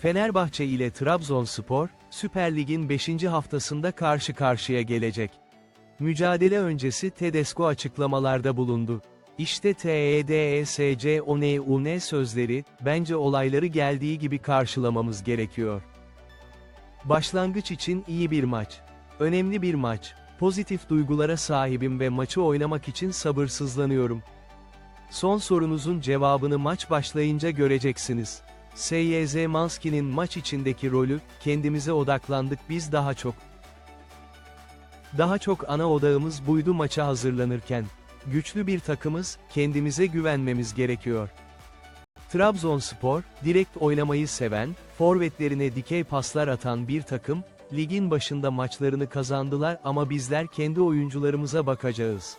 Fenerbahçe ile Trabzonspor, Süper Lig'in 5. haftasında karşı karşıya gelecek. Mücadele öncesi Tedesco açıklamalarda bulundu. İşte E TEDESCONUN sözleri, bence olayları geldiği gibi karşılamamız gerekiyor. Başlangıç için iyi bir maç. Önemli bir maç. Pozitif duygulara sahibim ve maçı oynamak için sabırsızlanıyorum. Son sorunuzun cevabını maç başlayınca göreceksiniz. SYZ Manski'nin maç içindeki rolü, kendimize odaklandık biz daha çok. Daha çok ana odağımız buydu maça hazırlanırken. Güçlü bir takımız, kendimize güvenmemiz gerekiyor. Trabzonspor, direkt oynamayı seven, forvetlerine dikey paslar atan bir takım, ligin başında maçlarını kazandılar ama bizler kendi oyuncularımıza bakacağız.